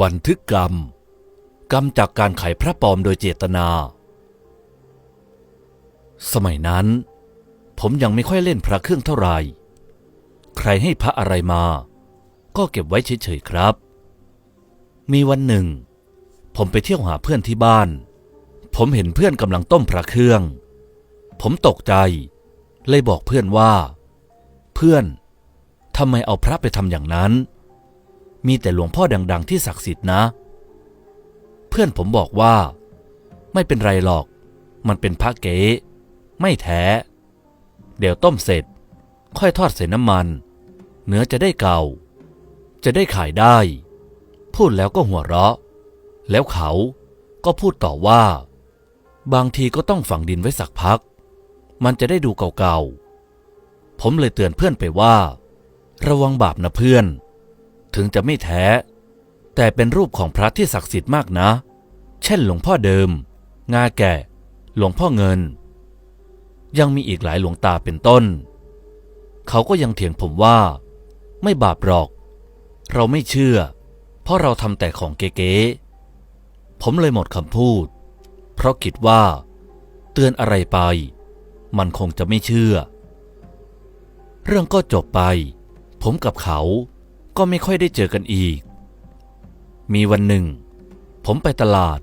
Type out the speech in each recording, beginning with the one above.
บันทึกกรรม กรรมจากการไขพระปลอมโดยเจตนา สมัยนั้น ผมยังไม่ค่อยเล่นพระเครื่องเท่าไหร่ ใครให้พระอะไรมา ก็เก็บไว้เฉยๆครับ มีวันหนึ่ง ผมไปเที่ยวหาเพื่อนที่บ้าน ผมเห็นเพื่อนกำลังต้มพระเครื่อง ผมตกใจ เลยบอกเพื่อนว่า เพื่อนทำไมเอาพระไปทำอย่างนั้น มีแต่หลวงพ่อดัง ๆ ที่ศักดิ์สิทธิ์นะ เพื่อนผมบอกว่า ไม่เป็นไรหรอก มันเป็นพระเก๋ไม่แท้ เดี๋ยวต้มเสร็จ ค่อยทอดใส่น้ำมัน เนื้อจะได้เก่า จะได้ขายได้ พูดแล้วก็หัวเราะ แล้วเขาก็พูดต่อว่า บางทีก็ต้องฝังดินไว้สักพัก มันจะได้ดูเก่าๆ ผมเลยเตือนเพื่อนไปว่า ระวังบาปนะเพื่อน ถึงจะไม่แท้ แต่เป็นรูปของพระที่ศักดิ์สิทธิ์มากนะ เช่นหลวงพ่อเดิม งาแก่หลวงพ่อเงิน ยังมีอีกหลายหลวงตาเป็นต้น เขาก็ยังเถียงผมว่า ไม่บาปหรอก เราไม่เชื่อ เพราะเราทำแต่ของเก๋ๆผมเลยหมดคำพูด เพราะคิดว่า เตือนอะไรไป มันคงจะไม่เชื่อ เรื่องก็จบไป ผมกับเขา ก็ไม่ค่อยได้เจอกันอีก มีวันหนึ่ง ผมไปตลาด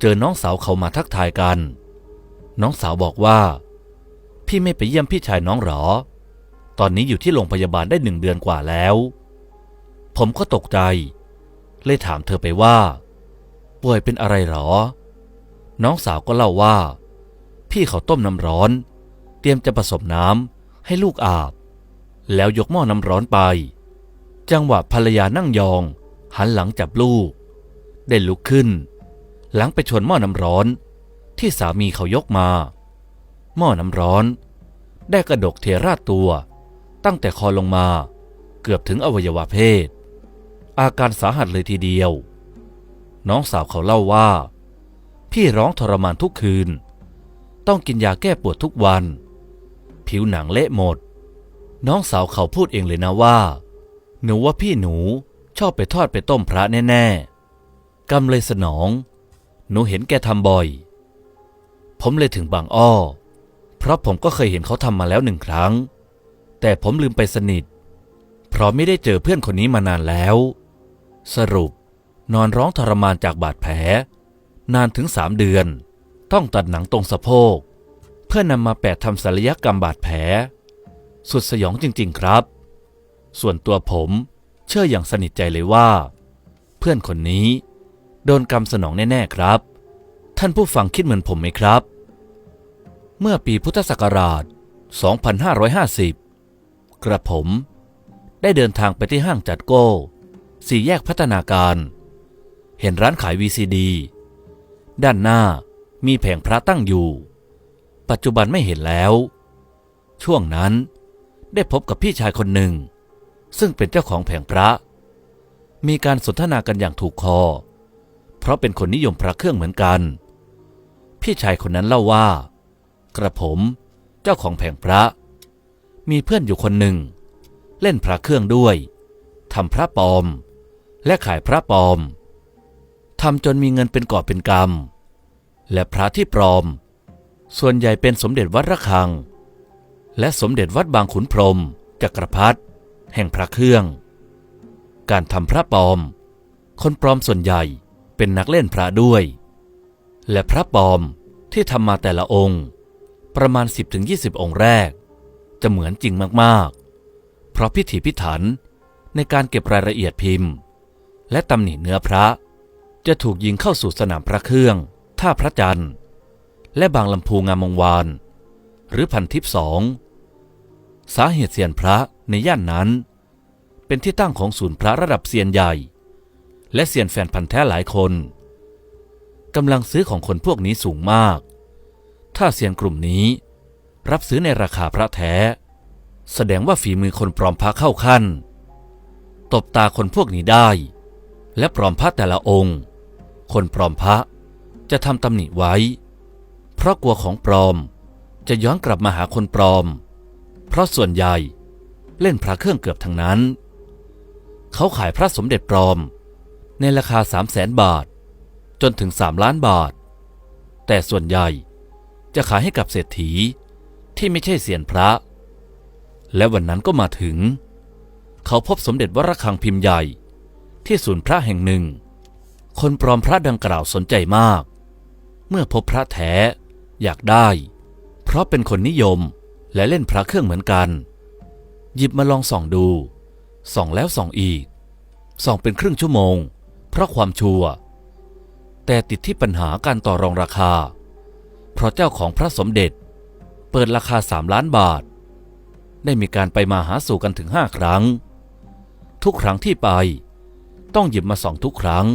เจอน้องสาวเขามาทักทายกัน น้องสาวบอกว่า พี่ไม่ไปเยี่ยมพี่ชายน้องหรอ ตอนนี้อยู่ที่โรงพยาบาลได้หนึ่งเดือนกว่าแล้ว ผมก็ตกใจ เลยถามเธอไปว่า ป่วยเป็นอะไรหรอ น้องสาวก็เล่าว่า พี่เขาต้มน้ำร้อน เตรียมจะผสมน้ำให้ลูกอาบ แล้วยกหม้อน้ำร้อนไป จังหวะภรรยานั่งยอง หันหลังจับลูก ได้ลุกขึ้น หลังไปชนหม้อน้ำร้อน ที่สามีเขายกมา หม้อน้ำร้อน ได้กระดกเทราดตัว ตั้งแต่คอลงมา เกือบถึงอวัยวะเพศ อาการสาหัสเลยทีเดียว น้องสาวเขาเล่าว่า พี่ร้องทรมานทุกคืน ต้องกินยาแก้ปวดทุกวัน ผิวหนังเละหมด น้องสาวเขาพูดเองเลยนะว่า หนูว่าพี่หนูชอบไปทอดไปต้มพระแน่ๆกำเลยสนอง หนูเห็นแกทำบ่อย ผมเลยถึงบางอ้อ เพราะผมก็เคยเห็นเขาทำมาแล้วหนึ่งครั้ง แต่ผมลืมไปสนิท เพราะไม่ได้เจอเพื่อนคนนี้มานานแล้ว สรุปนอนร้องทรมานจากบาดแผล นานถึงสามเดือน ต้องตัดหนังตรงสะโพก เพื่อนำมาแปะทำศัลยกรรมบาดแผล สุดสยองจริง ๆ ครับ ส่วนตัวผมเชื่ออย่างสนิทใจเลยว่า เพื่อนคนนี้ โดนกรรมสนองแน่ ๆ ครับ ท่านผู้ฟังคิดเหมือนผมไหมครับ เมื่อปีพุทธศักราช 2550 กระผม ได้เดินทางไปที่ห้างจัดโก้ สี่แยกพัฒนาการ เห็นร้านขาย VCD ด้านหน้ามีแผงพระตั้งอยู่ ปัจจุบันไม่เห็นแล้ว ช่วงนั้นได้พบกับพี่ชายคนหนึ่ง ซึ่งเป็นเจ้าของแผงพระ มีการสนทนากันอย่างถูกคอ เพราะเป็นคนนิยมพระเครื่องเหมือนกัน พี่ชายคนนั้นเล่าว่า กระผมเจ้าของแผงพระ มีเพื่อนอยู่คนหนึ่ง เล่นพระเครื่องด้วยทำพระปลอม และขายพระปลอมทำจนมีเงินเป็นก่อเป็นกำและพระที่ปลอม ส่วนใหญ่เป็นสมเด็จวัดระฆัง และสมเด็จวัดบางขุนพรหมจักรพรรดิ แห่งพระเครื่อง การทำพระปลอม คนปลอมส่วนใหญ่เป็นนักเล่นพระด้วย และพระปลอมที่ทำมาแต่ละองค์ ประมาณ 10-20 องค์แรก จะเหมือนจริงมากๆ เพราะพิถีพิถันในการเก็บรายละเอียดพิมพ์ และตำหนิเนื้อพระ จะถูกยิงเข้าสู่สนามพระเครื่อง ท่าพระจันทร์ และบางลำพูงามวงวาน หรือพันทิพสอง สาเหตุเสียนพระในย่านนั้น เป็นที่ตั้งของศูนย์พระระดับเซียนใหญ่ และเซียนแฟนพันธ์แท้หลายคนกำลังซื้อของคนพวกนี้สูงมาก ถ้าเซียนกลุ่มนี้ รับซื้อในราคาพระแท้ แสดงว่าฝีมือคนปลอมพระเข้าขั้น ตบตาคนพวกนี้ได้ และปลอมพระแต่ละองค์ คนปลอมพระจะทำตำหนิไว้ เพราะกลัวของปลอมจะย้อนกลับมาหาคนปลอม ราะส่วนใหญ่เล่นพระเครื่องเกือบทั้งนั้น เขาขายพระสมเด็จปลอม ในราคาสามแสนบาท จนถึงสามล้านบาท แต่ส่วนใหญ่จะขายให้กับเศรษฐีที่ไม่ใช่เสียนพระ และวันนั้นก็มาถึง เขาพบสมเด็จวรคังพิมพ์ใหญ่ที่ศูนย์พระแห่งหนึ่ง คนปลอมพระดังกล่าวสนใจมาก เมื่อพบพระแท้อยากได้ เพราะเป็นคนนิยม และเล่นพระเครื่องเหมือนกัน หยิบมาลองส่องดู ส่องแล้วส่องอีก ส่องเป็นครึ่งชั่วโมง เพราะความชัว แต่ติดที่ปัญหาการต่อรองราคา เพราะเจ้าของพระสมเด็จ เปิดราคาสามล้านบาท ได้มีการไปมาหาสู่กันถึงห้าครั้ง ทุกครั้งที่ไป ต้องหยิบมาส่องทุกครั้ง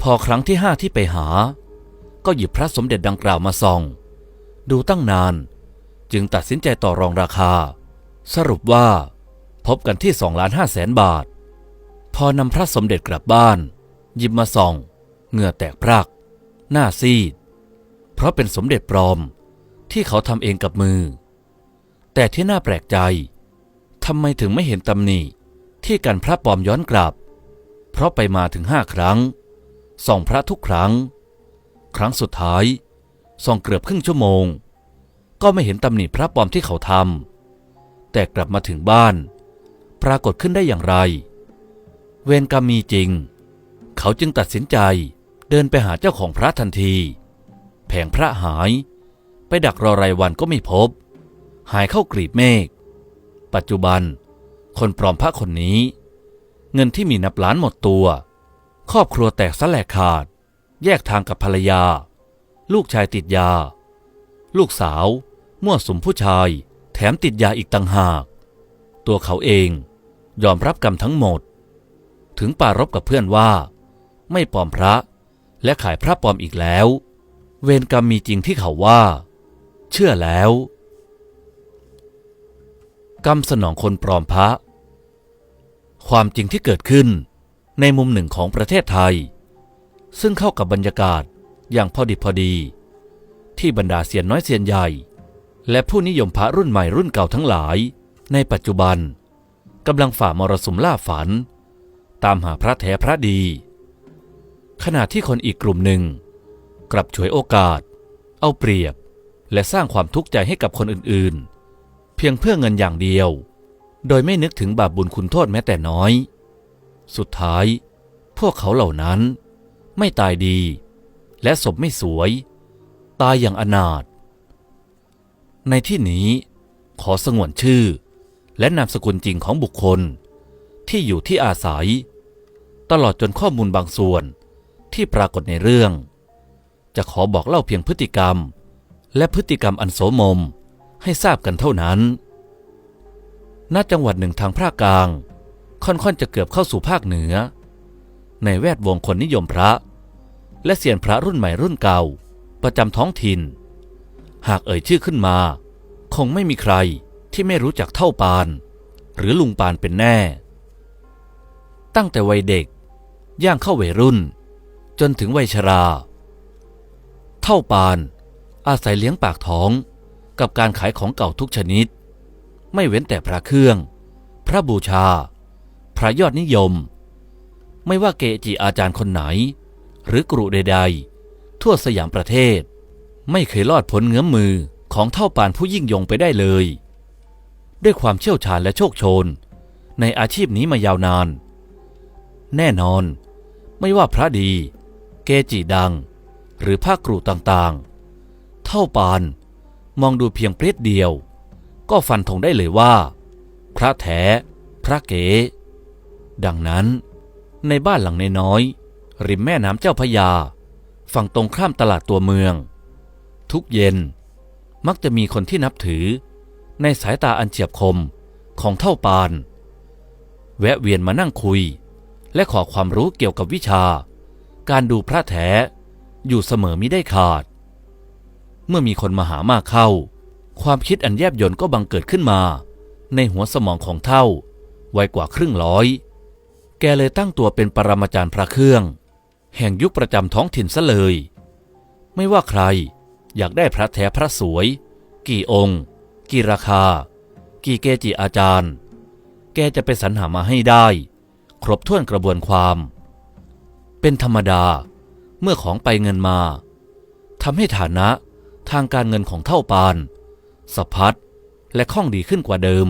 พอครั้งที่ห้าที่ไปหา ก็หยิบพระสมเด็จดังกล่าวมาส่อง ดูตั้งนาน จึงตัดสินใจต่อรองราคา สรุปว่า พบกันที่สองล้านห้าแสนบาท พอนำพระสมเด็จกลับบ้าน หยิบมาส่อง เหงื่อแตกพราก หน้าซีด เพราะเป็นสมเด็จปลอมที่เขาทำเองกับมือ แต่ที่น่าแปลกใจทำไมถึงไม่เห็นตำหนิที่กันพระปลอมย้อนกลับ เพราะไปมาถึงห้าครั้ง ส่องพระทุกครั้ง ครั้งสุดท้ายส่องเกือบครึ่งชั่วโมง ก็ไม่เห็นตำหนิพระปลอมที่เขาทำแต่กลับมาถึงบ้าน ปรากฏขึ้นได้อย่างไร เวรกรรมมีจริง เขาจึงตัดสินใจเดินไปหาเจ้าของพระทันที แผงพระหาย ไปดักรอรายวันก็ไม่พบ หายเข้ากรีบเมฆ ปัจจุบัน คนปลอมพระคนนี้ เงินที่มีนับล้านหมดตัว ครอบครัวแตกสลายขาด แยกทางกับภรรยา ลูกชายติดยา ลูกสาว มั่วสุมผู้ชาย แถมติดยาอีกต่างหาก ตัวเขาเองยอมรับกรรมทั้งหมด ถึงปารบกับเพื่อนว่า ไม่ปลอมพระและขายพระปลอมอีกแล้ว เวรกรรมมีจริงที่เขาว่า เชื่อแล้ว กรรมสนองคนปลอมพระ ความจริงที่เกิดขึ้นในมุมหนึ่งของประเทศไทย ซึ่งเข้ากับบรรยากาศอย่างพอดีพอดี ที่บรรดาเสียนน้อยเสียนใหญ่ และผู้นิยมพระรุ่นใหม่รุ่นเก่าทั้งหลาย ในปัจจุบันกำลังฝ่ามรสุมล่าฝัน ตามหาพระแท้พระดี ขณะที่คนอีกกลุ่มหนึ่ง กลับฉวยโอกาส เอาเปรียบ และสร้างความทุกข์ใจให้กับคนอื่นๆ เพียงเพื่อเงินอย่างเดียว โดยไม่นึกถึงบาปบุญคุณโทษแม้แต่น้อย สุดท้าย พวกเขาเหล่านั้น ไม่ตายดี และศพไม่สวย ตายอย่างอนาถ ในที่นี้ขอสงวนชื่อ และนามสกุลจริงของบุคคล ที่อยู่ที่อาศัย ตลอดจนข้อมูลบางส่วนที่ปรากฏในเรื่อง จะขอบอกเล่าเพียงพฤติกรรม และพฤติกรรมอันโสมมให้ทราบกันเท่านั้นณจังหวัดหนึ่งทางภาคกลาง ค่อนๆจะเกือบเข้าสู่ภาคเหนือ ในแวดวงคนนิยมพระ และเสียนพระรุ่นใหม่รุ่นเก่า ประจำท้องถิ่น หากเอ่ยชื่อขึ้นมา คงไม่มีใครที่ไม่รู้จักเท่าปาน หรือลุงปานเป็นแน่ ตั้งแต่วัยเด็ก ย่างเข้าวัยรุ่น จนถึงวัยชรา เท่าปาน อาศัยเลี้ยงปากท้องกับการขายของเก่าทุกชนิด ไม่เว้นแต่พระเครื่อง พระบูชา พระยอดนิยม ไม่ว่าเกจิอาจารย์คนไหน หรือกรุใดๆ ทั่วสยามประเทศ ไม่เคยลอดพ้นเงื้อมมือของเท่าปานผู้ยิ่งยงไปได้เลย ด้วยความเชี่ยวชาญและโชคโชน ในอาชีพนี้มายาวนาน แน่นอน ไม่ว่าพระดี เกจิดัง หรือภาคกรุต่างๆ เท่าปานมองดูเพียงเปรียดเดียว ก็ฟันธงได้เลยว่า พระแท้พระเก๋ดังนั้น ในบ้านหลังนน้อย ริมแม่น้ำเจ้าพยา ฝั่งตรงข้ามตลาดตัวเมือง ทุกเย็น มักจะมีคนที่นับถือ ในสายตาอันเฉียบคมของเท่าปาน แวะเวียนมานั่งคุย และขอความรู้เกี่ยวกับวิชา การดูพระแท้อยู่เสมอมิได้ขาด เมื่อมีคนมาหามากเข้า ความคิดอันแยบยลก็บังเกิดขึ้นมา ในหัวสมองของเท่าไวกว่าครึ่งร้อย แกเลยตั้งตัวเป็นปรมาจารย์พระเครื่อง แห่งยุคประจำท้องถิ่นซะเลย ไม่ว่าใคร อยากได้พระแท้พระสวย กี่องค์ กี่ราคา กี่เกจิอาจารย์ แกจะไปสรรหามาให้ได้ ครบถ้วนกระบวนความ เป็นธรรมดาเมื่อของไปเงินมาทำให้ฐานะทางการเงินของเท่าปานสะพัดและคล่องดีขึ้นกว่าเดิม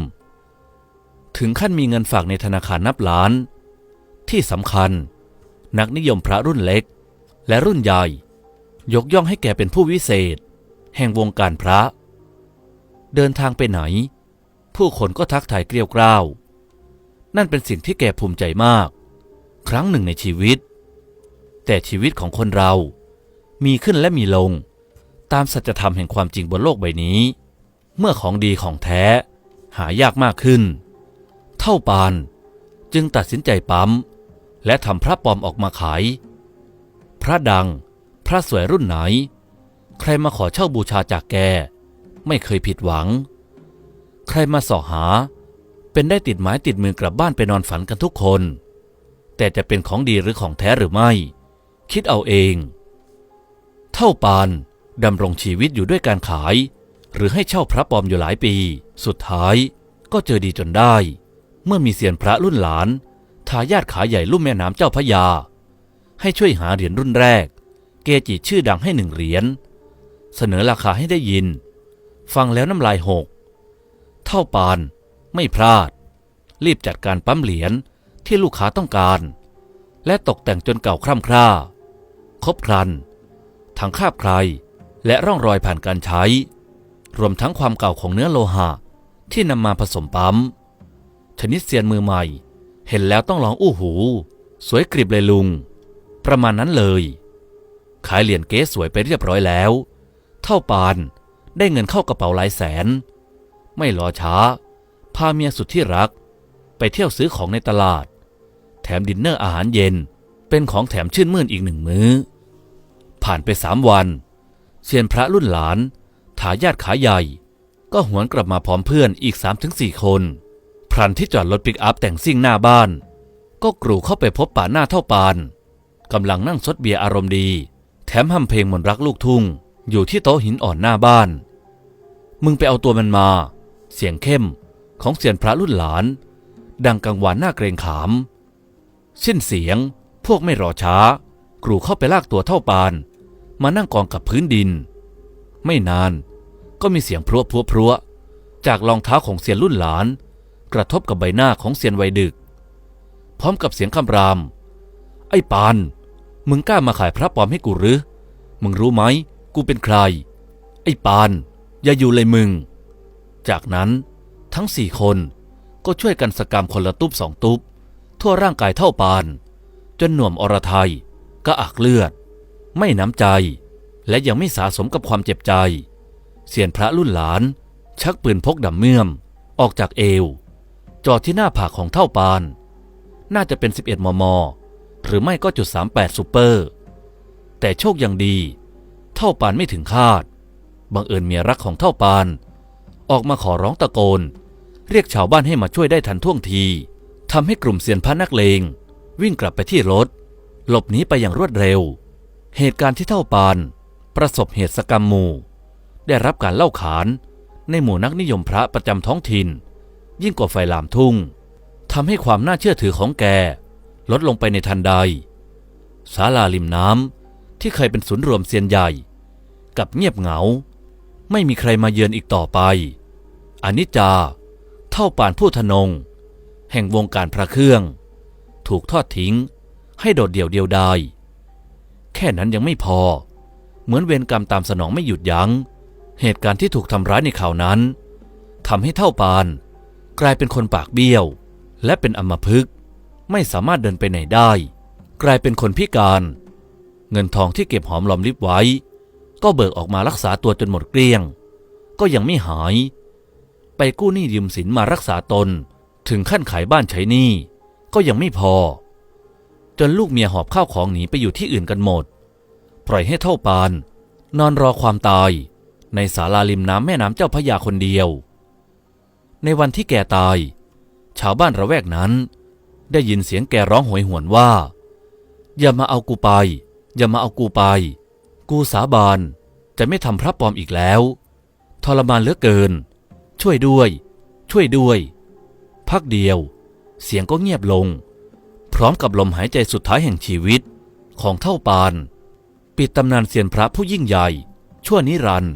ถึงขั้นมีเงินฝากในธนาคารนับล้าน ที่สำคัญ นักนิยมพระรุ่นเล็ก และรุ่นใหญ่ ยกย่องให้แกเป็นผู้วิเศษ แห่งวงการพระ เดินทางไปไหน ผู้คนก็ทักทายเกลียวกราว นั่นเป็นสิ่งที่แกภูมิใจมาก ครั้งหนึ่งในชีวิต แต่ชีวิตของคนเรา มีขึ้นและมีลง ตามสัจธรรมแห่งความจริงบนโลกใบนี้ เมื่อของดีของแท้ หายากมากขึ้น เท่าปานจึงตัดสินใจปั๊ม และทำพระปลอมออกมาขาย พระดัง พระสวยรุ่นไหน ใครมาขอเช่าบูชาจากแก ไม่เคยผิดหวัง ใครมาสอหา เป็นได้ติดหมายติดมือกลับบ้านไปนอนฝันกันทุกคน แต่จะเป็นของดีหรือของแท้หรือไม่ คิดเอาเอง เท่าปานดำรงชีวิตอยู่ด้วยการขาย หรือให้เช่าพระปลอมอยู่หลายปี สุดท้ายก็เจอดีจนได้ เมื่อมีเสียนพระรุ่นหลานทายาทขาใหญ่ลุ่มแม่น้ำเจ้าพระยา ให้ช่วยหาเหรียญรุ่นแรก เกจิชื่อดังให้หนึ่งเหรียญ เสนอราคาให้ได้ยิน ฟังแล้วน้ำลายหก เท่าปานไม่พลาด รีบจัดการปั๊มเหรียญที่ลูกค้าต้องการ และตกแต่งจนเก่าคร่ำคร่า ครบครัน ทั้งคราบใคร และร่องรอยผ่านการใช้ รวมทั้งความเก่าของเนื้อโลหะที่นำมาผสมปั๊ม ชนิดเซียนมือใหม่ เห็นแล้วต้องร้องอู้หู สวยกริบเลยลุง ประมาณนั้นเลย ขายเหรียญเก๊สวยไปเรียบร้อยแล้ว เท่าปานได้เงินเข้ากระเป๋าหลายแสน ไม่รอช้า พาเมียสุดที่รัก ไปเที่ยวซื้อของในตลาด แถมดินเนอร์อาหารเย็นเป็นของแถมชื่นมื่นอีกหนึ่งมื้อ ผ่านไปสามวันเซียนพระรุ่นหลานทายาทขาใหญ่ ก็หวนกลับมาพร้อมเพื่อนอีก3-4คน พรันที่จอดรถปิกอัพแต่งซิ่งหน้าบ้าน ก็กรูเข้าไปพบป่าหน้าเท่าปานกำลังนั่งซดเบียร์อารมณ์ดี แถมห้ำเพลงมนต์รักลูกทุ่ง อยู่ที่โต๊ะหินอ่อนหน้าบ้าน มึงไปเอาตัวมันมา เสียงเข้มของเสียนพระรุ่นหลาน ดังกังวานหน้าเกรงขาม สิ้นเสียงพวกไม่รอช้ากรูเข้าไปลากตัวเท่าปาน มานั่งกองกับพื้นดิน ไม่นานก็มีเสียงพรัวพรัวพรัวจากรองเท้าของเสียนรุ่นหลาน กระทบกับใบหน้าของเสียนวัยดึก พร้อมกับเสียงคำราม ไอ้ปาน มึงกล้ามาขายพระปลอมให้กูหรือ มึงรู้ไหม กูเป็นใคร ไอ้ปาน อย่าอยู่เลยมึง จากนั้นทั้งสี่คนก็ช่วยกันสกรรมคนละตุ๊บสองตุ๊บทั่วร่างกายเท่าปาน จนหน่วมอรไทยก็อักเลือด ไม่น้ำใจ และยังไม่สาสมกับความเจ็บใจ เสียนพระรุ่นหลาน ชักปืนพกดำเมื่อม ออกจากเอว จอดที่หน้าผากของเท่าปาน น่าจะเป็น 11 มม หรือไม่ก็จุด38ซูเปอร์ แต่โชคยังดี เท่าปานไม่ถึงคาด บังเอิญเมียรักของเท่าปาน ออกมาขอร้องตะโกน เรียกชาวบ้านให้มาช่วยได้ทันท่วงทีทำให้กลุ่มเซียนพระนักเลง วิ่งกลับไปที่รถ หลบหนีไปอย่างรวดเร็ว เหตุการณ์ที่เท่าปาน ประสบเหตุสกรรมหมู่ ได้รับการเล่าขานในหมู่นักนิยมพระประจำท้องถิ่น ยิ่งกว่าไฟลามทุ่งทำให้ความน่าเชื่อถือของแก ลดลงไปในทันใดศาลาริมน้ำที่เคยเป็นศูนย์รวมเซียนใหญ่ กับเงียบเหงา ไม่มีใครมาเยือนอีกต่อไปอนิจจา เท่าป่านผู้ทนง แห่งวงการพระเครื่อง ถูกทอดทิ้งให้โดดเดี่ยวเดียวดายแค่นั้นยังไม่พอ เหมือนเวรกรรมตามสนองไม่หยุดยัง้ง เหตุการณ์ที่ถูกทำร้ายในข่าวนั้นทำให้เท่าปาน กลายเป็นคนปากเบี้ยว และเป็นอมพฤกษ์ ไม่สามารถเดินไปไหนได้ กลายเป็นคนพิการ เงินทองที่เก็บหอมรอมริบไว้ ก็เบิกออกมารักษาตัวจนหมดเกลี้ยง ก็ยังไม่หาย ไปกู้หนี้ยืมสินมารักษาตนถึงขั้นขายบ้านใช้หนี้ก็ยังไม่พอ จนลูกเมียหอบข้าวของหนีไปอยู่ที่อื่นกันหมด ปล่อยให้เท่าปาน นอนรอความตาย ในศาลาริมน้ำแม่น้ำเจ้าพระยาคนเดียว ในวันที่แกตาย ชาวบ้านระแวกนั้น ได้ยินเสียงแกร้องโหยหวนว่า อย่ามาเอากูไป อย่ามาเอากูไป กูสาบานจะไม่ทำพระปลอมอีกแล้ว ทรมานเหลือเกิน ช่วยด้วย ช่วยด้วย พักเดียว เสียงก็เงียบลง พร้อมกับลมหายใจสุดท้ายแห่งชีวิตของเท่าปาน ปิดตำนานเซียนพระผู้ยิ่งใหญ่ ชั่วนิรันดร์